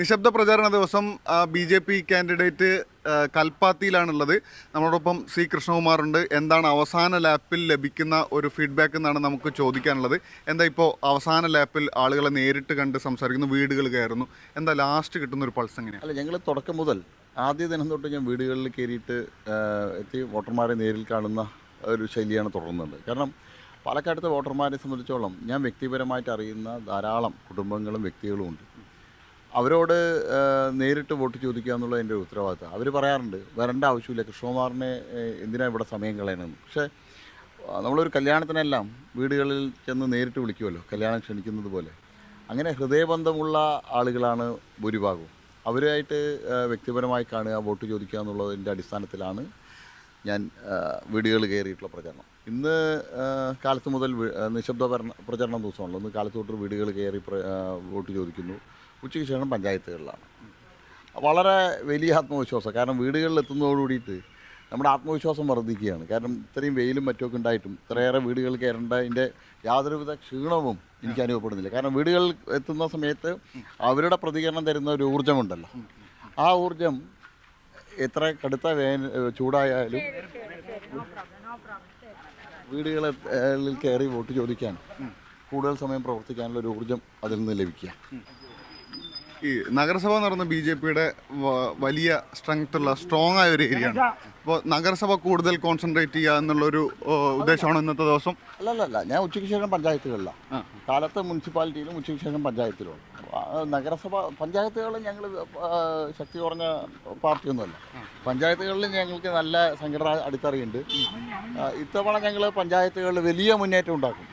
നിശബ്ദ പ്രചാരണ ദിവസം ബി ജെ പി കാൻഡിഡേറ്റ് കൽപ്പാത്തിയിലാണുള്ളത്. നമ്മളോടൊപ്പം സി കൃഷ്ണകുമാറുണ്ട്. എന്താണ് അവസാന ലാപ്പിൽ ലഭിക്കുന്ന ഒരു ഫീഡ്ബാക്ക് എന്നാണ് നമുക്ക് ചോദിക്കാനുള്ളത്. എന്താ ഇപ്പോൾ അവസാന ലാപ്പിൽ ആളുകളെ നേരിട്ട് കണ്ട് സംസാരിക്കുന്നു വീടുകൾ കയറുന്നു. എന്താ ലാസ്റ്റ് കിട്ടുന്ന ഒരു പൾസ് എങ്ങനെയാണ് അല്ല ഞങ്ങൾ തുടക്കം മുതൽ ആദ്യ ദിനം തൊട്ട് ഞാൻ വീടുകളിൽ കയറിയിട്ട് എത്തി വോട്ടർമാരെ നേരിൽ കാണുന്ന ഒരു ശൈലിയാണ് തുടർന്നത്. കാരണം പാലക്കാടത്തെ വോട്ടർമാരെ സംബന്ധിച്ചോളം ഞാൻ വ്യക്തിപരമായിട്ട് അറിയുന്ന ധാരാളം കുടുംബങ്ങളും വ്യക്തികളും ഉണ്ട്. അവരോട് നേരിട്ട് വോട്ട് ചോദിക്കുക എന്നുള്ളത് എന്റെ ഒരു ഉത്തരവാദിത്തം. അവർ പറയാറുണ്ട് വരേണ്ട ആവശ്യമില്ല കൃഷ്ണകുമാറിനെ എന്തിനാണ് ഇവിടെ സമയം കളയണമെന്ന് പക്ഷേ നമ്മളൊരു കല്യാണത്തിനെല്ലാം വീടുകളിൽ ചെന്ന് നേരിട്ട് വിളിക്കുമല്ലോ കല്യാണം ക്ഷണിക്കുന്നത് പോലെ. അങ്ങനെ ഹൃദയബന്ധമുള്ള ആളുകളാണ് ഭൂരിഭാഗവും. അവരുമായിട്ട് വ്യക്തിപരമായി കാണുക വോട്ട് ചോദിക്കുക എന്നുള്ളതിന്റെ അടിസ്ഥാനത്തിലാണ് ഞാൻ വീടുകൾ കയറിയിട്ടുള്ള പ്രചരണം. ഇന്ന് കാലത്ത് മുതൽ നിശബ്ദ പ്രചരണ ദിവസമാണല്ലോ. ഇന്ന് കാലത്ത് തൊട്ട് വീടുകൾ കയറി വോട്ട് ചോദിക്കുന്നു. ഉച്ചയ്ക്ക് ശേഷം പഞ്ചായത്തുകളിലാണ്. വളരെ വലിയ ആത്മവിശ്വാസം. കാരണം വീടുകളിൽ എത്തുന്നതോടുകൂടിയിട്ട് നമ്മുടെ ആത്മവിശ്വാസം വർദ്ധിക്കുകയാണ്. കാരണം ഇത്രയും വെയിലും മറ്റുമൊക്കെ ഉണ്ടായിട്ടും ഇത്രയേറെ വീടുകൾ കയറേണ്ടതിന്റെ യാതൊരുവിധ ക്ഷീണവും എനിക്ക് അനുഭവപ്പെടുന്നില്ല. കാരണം വീടുകളിൽ എത്തുന്ന സമയത്ത് അവരുടെ പ്രതികരണം തരുന്ന ഒരു ഊർജമുണ്ടല്ലോ. ആ ഊർജം എത്ര കടുത്ത വേന ചൂടായാലും വീടുകളിൽ കയറി വോട്ട് ചോദിക്കാൻ കൂടുതൽ സമയം പ്രവർത്തിക്കാനുള്ള ഒരു ഊർജം അതിൽ നിന്ന് ലഭിക്കുക. ഈ നഗരസഭ എന്ന് പറയുന്ന ബി ജെ പിയുടെ വലിയ സ്ട്രെങ്ത് ഉള്ള സ്ട്രോങ് ആയ ഒരു ഏരിയ ആണ്. അപ്പോൾ നഗരസഭ കൂടുതൽ കോൺസെൻട്രേറ്റ് ചെയ്യുക എന്നുള്ളൊരു ഉദ്ദേശമാണ് ഇന്നത്തെ ദിവസം. അല്ലല്ല ഞാൻ ഉച്ചയ്ക്ക് ശേഷം പഞ്ചായത്തുകളിലാണ് കാലത്ത് മുനിസിപ്പാലിറ്റിയിലും ഉച്ചയ്ക്ക് ശേഷം പഞ്ചായത്തിലും നഗരസഭ പഞ്ചായത്തുകളിൽ ഞങ്ങൾ ശക്തി കുറഞ്ഞ പാർട്ടിയൊന്നുമല്ല. പഞ്ചായത്തുകളിൽ ഞങ്ങൾക്ക് നല്ല സംഘടന അടിത്തറയുണ്ട്. ഇത്തവണ ഞങ്ങൾ പഞ്ചായത്തുകളിൽ വലിയ മുന്നേറ്റം ഉണ്ടാക്കും.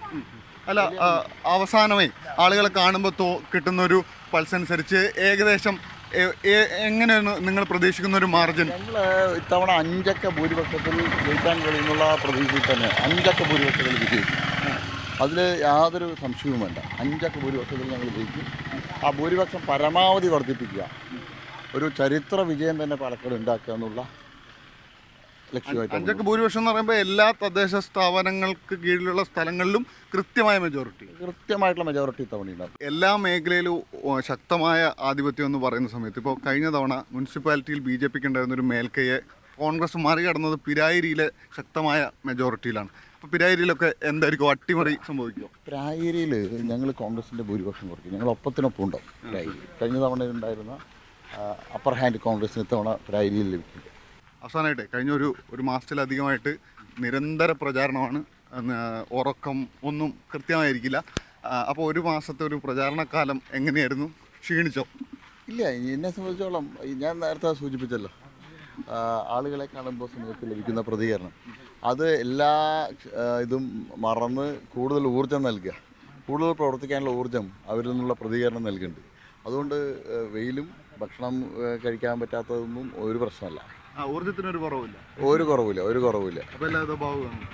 അല്ല അവസാനമായി അവസാനമേ ആളുകളെ കാണുമ്പോൾ കിട്ടുന്ന ഒരു പൾസ് അനുസരിച്ച് ഏകദേശം എങ്ങനെയാണ് നിങ്ങൾ പ്രതീക്ഷിക്കുന്ന ഒരു മാർജിൻ ഞങ്ങൾ ഇത്തവണ അഞ്ചക്ക ഭൂരിപക്ഷത്തിൽ ജയിക്കാൻ കഴിയുന്നുള്ള പ്രതീക്ഷയിൽ തന്നെ അഞ്ചക്ക ഭൂരിപക്ഷത്തിൽ വിജയിക്കും. അതിൽ യാതൊരു സംശയവും വേണ്ട. അഞ്ചക്ക ഭൂരിപക്ഷത്തിൽ ഞങ്ങൾ ജയിക്കും. ആ ഭൂരിപക്ഷം പരമാവധി വർദ്ധിപ്പിക്കുക. ഒരു ചരിത്ര വിജയം തന്നെ പാലക്കാട് ഉണ്ടാക്കുക എന്നുള്ള ലക്ഷ്യമായിട്ട് അഞ്ചൊക്കെ ഭൂരിപക്ഷം എന്ന് പറയുമ്പോൾ എല്ലാ തദ്ദേശ സ്ഥാപനങ്ങൾക്ക് കീഴിലുള്ള സ്ഥലങ്ങളിലും കൃത്യമായ മെജോറിറ്റി കൃത്യമായിട്ടുള്ള മെജോറിറ്റി തവണ ഉണ്ടാകും എല്ലാ മേഖലയിലും ശക്തമായ ആധിപത്യം എന്ന് പറയുന്ന സമയത്ത് ഇപ്പോൾ കഴിഞ്ഞ തവണ മുനിസിപ്പാലിറ്റിയിൽ ബി ജെ പിക്ക് ഉണ്ടായിരുന്ന ഒരു മേൽക്കയെ കോൺഗ്രസ് മറികടന്നത് പിരായിരിയിലെ ശക്തമായ മെജോറിറ്റിയിലാണ് അപ്പോൾ പിരായിരിയിലൊക്കെ എന്തായിരിക്കും അട്ടിമറി സംഭവിക്കുക പിരായിരിയിൽ ഞങ്ങൾ കോൺഗ്രസിന്റെ ഭൂരിപക്ഷം കുറയ്ക്കും. ഞങ്ങൾ ഒപ്പത്തിനൊപ്പം ഉണ്ടാവും പ്രായരി കഴിഞ്ഞ തവണ ഉണ്ടായിരുന്ന അപ്പർ ഹാൻഡ് കോൺഗ്രസിന് ഇത്തവണ പിരായിരിയിൽ ലഭിക്കും. അവസാനമായിട്ട് കഴിഞ്ഞ ഒരു ഒരു മാസത്തിലധികമായിട്ട് നിരന്തര പ്രചാരണമാണ്. ഉറക്കം ഒന്നും കൃത്യമായിരിക്കില്ല. അപ്പോൾ ഒരു മാസത്തെ ഒരു പ്രചാരണക്കാലം എങ്ങനെയായിരുന്നു? ക്ഷീണിച്ചോ? ഇല്ല എന്നെ സംബന്ധിച്ചോളം ഞാൻ നേരത്തെ സൂചിപ്പിച്ചല്ലോ ആളുകളെ കാണുമ്പോൾ സമയത്ത് ലഭിക്കുന്ന പ്രതികരണം. അത് എല്ലാ ഇതും മറന്ന് കൂടുതൽ ഊർജം നൽകുക. കൂടുതൽ പ്രവർത്തിക്കാനുള്ള ഊർജം അവരിൽ നിന്നുള്ള പ്രതികരണം നൽകുന്നുണ്ട്. അതുകൊണ്ട് വെയിലും ഭക്ഷണം കഴിക്കാൻ പറ്റാത്തതൊന്നും ഒരു പ്രശ്നമല്ല. ആ ഊർജത്തിനൊരു കുറവില്ല. ഒരു കുറവില്ല ഒരു കുറവില്ല. അപ്പൊ എല്ലാ ഭാഗമാണ്